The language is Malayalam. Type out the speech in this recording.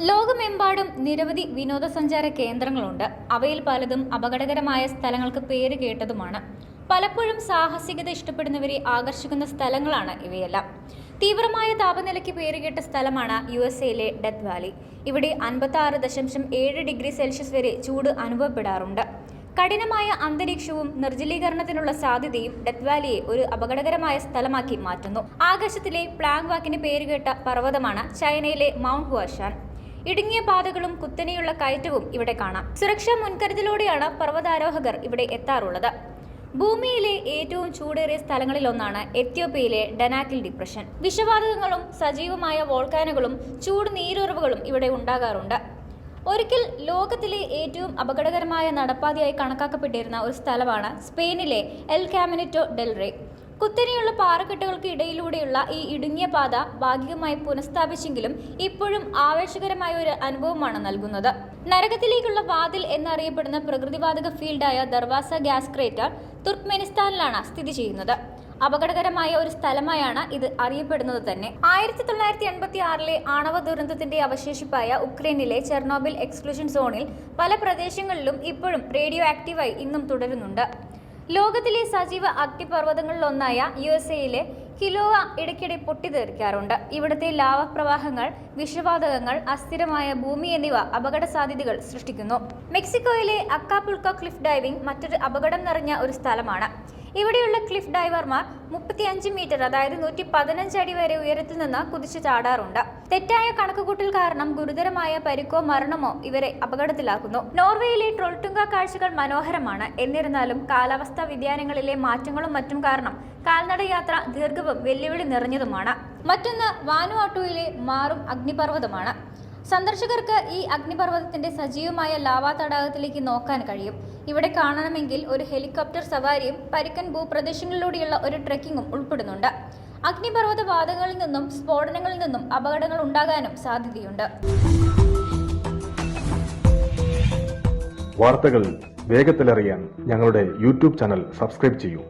ലോകമെമ്പാടും നിരവധി വിനോദസഞ്ചാര കേന്ദ്രങ്ങളുണ്ട്. അവയിൽ പലതും അപകടകരമായ സ്ഥലങ്ങൾക്ക് പേര് കേട്ടതുമാണ്. പലപ്പോഴും സാഹസികത ഇഷ്ടപ്പെടുന്നവരെ ആകർഷിക്കുന്ന സ്ഥലങ്ങളാണ് ഇവയെല്ലാം. തീവ്രമായ താപനിലയ്ക്ക് പേരുകേട്ട സ്ഥലമാണ് യു എസ് എയിലെ ഡെത്ത് വാലി. ഇവിടെ അൻപത്തി ആറ് ദശാംശം ഏഴ് ഡിഗ്രി സെൽഷ്യസ് വരെ ചൂട് അനുഭവപ്പെടാറുണ്ട്. കഠിനമായ അന്തരീക്ഷവും നിർജലീകരണത്തിനുള്ള സാധ്യതയും ഡെത്ത് വാലിയെ ഒരു അപകടകരമായ സ്ഥലമാക്കി മാറ്റുന്നു. ആകാശത്തിലെ പ്ലാങ് വാക്കിന് പേരുകേട്ട പർവതമാണ് ചൈനയിലെ മൗണ്ട് ഹുവാഷാൻ. ഇടുങ്ങിയ പാതകളും കുത്തനെയുള്ള കയറ്റവും ഇവിടെ കാണാം. സുരക്ഷാ മുൻകരുതലോടെയാണ് പർവതാരോഹകർ ഇവിടെ എത്താറുള്ളത്. ഭൂമിയിലെ ഏറ്റവും ചൂടേറിയ സ്ഥലങ്ങളിലൊന്നാണ് എത്യോപ്യയിലെ ഡനാക്കിൽ ഡിപ്രഷൻ. വിഷവാതകങ്ങളും സജീവമായ വോൾക്കാനുകളും ചൂട് നീരുറവുകളും ഇവിടെ ഉണ്ടാകാറുണ്ട്. ഒരിക്കൽ ലോകത്തിലെ ഏറ്റവും അപകടകരമായ നടപ്പാതയായി കണക്കാക്കപ്പെട്ടിരുന്ന ഒരു സ്ഥലമാണ് സ്പെയിനിലെ എൽ കാമിനിറ്റോ ഡെൽ റേ. കുത്തനെയുള്ള പാറക്കെട്ടുകൾക്ക് ഇടയിലൂടെയുള്ള ഈ ഇടുങ്ങിയ പാത ഭാഗികമായി പുനഃസ്ഥാപിച്ചെങ്കിലും ഇപ്പോഴും ആവേശകരമായ ഒരു അനുഭവമാണ് നൽകുന്നത്. നരകത്തിലേക്കുള്ള വാതിൽ എന്നറിയപ്പെടുന്ന പ്രകൃതിവാതക ഫീൽഡായ ദർവാസ ഗ്യാസ് ക്രേറ്റർ തുർക്ക്മെനിസ്ഥാനിലാണ് സ്ഥിതി ചെയ്യുന്നത്. അപകടകരമായ ഒരു സ്ഥലമായാണ് ഇത് അറിയപ്പെടുന്നത് തന്നെ. ആയിരത്തി തൊള്ളായിരത്തി എൺപത്തി ആറിലെ ആണവ ദുരന്തത്തിന്റെ അവശേഷിപ്പായ ഉക്രൈനിലെ ചെർണോബിൽ എക്സ്ക്ലൂഷൻ സോണിൽ പല പ്രദേശങ്ങളിലും ഇപ്പോഴും റേഡിയോ ആക്റ്റീവായി ഇന്നും തുടരുന്നുണ്ട്. ലോകത്തിലെ സജീവ അഗ്നിപർവതങ്ങളിലൊന്നായ യു എസ് എയിലെ കിലോവ ഇടയ്ക്കിടെ പൊട്ടിത്തെറിക്കാറുണ്ട്. ഇവിടുത്തെ ലാവ പ്രവാഹങ്ങൾ വിഷവാതകങ്ങൾ അസ്ഥിരമായ ഭൂമി എന്നിവ അപകട സാധ്യതകൾ സൃഷ്ടിക്കുന്നു. മെക്സിക്കോയിലെ അക്കാപുൾക്ക ക്ലിഫ് ഡൈവിംഗ് മറ്റൊരു അപകടം നിറഞ്ഞ ഒരു സ്ഥലമാണ്. ഇവിടെയുള്ള ക്ലിഫ് ഡൈവർമാർ മുപ്പത്തിയഞ്ച് മീറ്റർ അതായത് നൂറ്റി പതിനഞ്ച് അടി വരെ ഉയരത്തിൽ നിന്ന് കുതിച്ചു ചാടാറുണ്ട്. തെറ്റായ കണക്കുകൂട്ടൽ കാരണം ഗുരുതരമായ പരിക്കോ മരണമോ ഇവരെ അപകടത്തിലാക്കുന്നു. നോർവേയിലെ ട്രോൾട്ടുങ്ക കാഴ്ചകൾ മനോഹരമാണ്. എന്നിരുന്നാലും കാലാവസ്ഥാ വ്യതിയാനങ്ങളിലെ മാറ്റങ്ങളും മറ്റും കാരണം കാൽനട യാത്ര ദീർഘവും വെല്ലുവിളി നിറഞ്ഞതുമാണ്. മറ്റൊന്ന് വാനുവാട്ടുവിലെ മാറും അഗ്നിപർവതമാണ്. സന്ദർശകർക്ക് ഈ അഗ്നിപർവതത്തിന്റെ സജീവമായ ലാവാ തടാകത്തിലേക്ക് നോക്കാൻ കഴിയും. ഇവിടെ കാണണമെങ്കിൽ ഒരു ഹെലികോപ്റ്റർ സവാരിയും പരിക്കൻ ഭൂപ്രദേശങ്ങളിലൂടെയുള്ള ഒരു ട്രെക്കിങ്ങും ഉൾപ്പെടുന്നുണ്ട്. അഗ്നിപർവത വാതകങ്ങളിൽ നിന്നും സ്ഫോടനങ്ങളിൽ നിന്നും അപകടങ്ങൾ ഉണ്ടാകാനും സാധ്യതയുണ്ട്. വാർത്തകൾ വേഗത്തിലറിയാൻ ഞങ്ങളുടെ യൂട്യൂബ് ചാനൽ സബ്സ്ക്രൈബ് ചെയ്യൂ.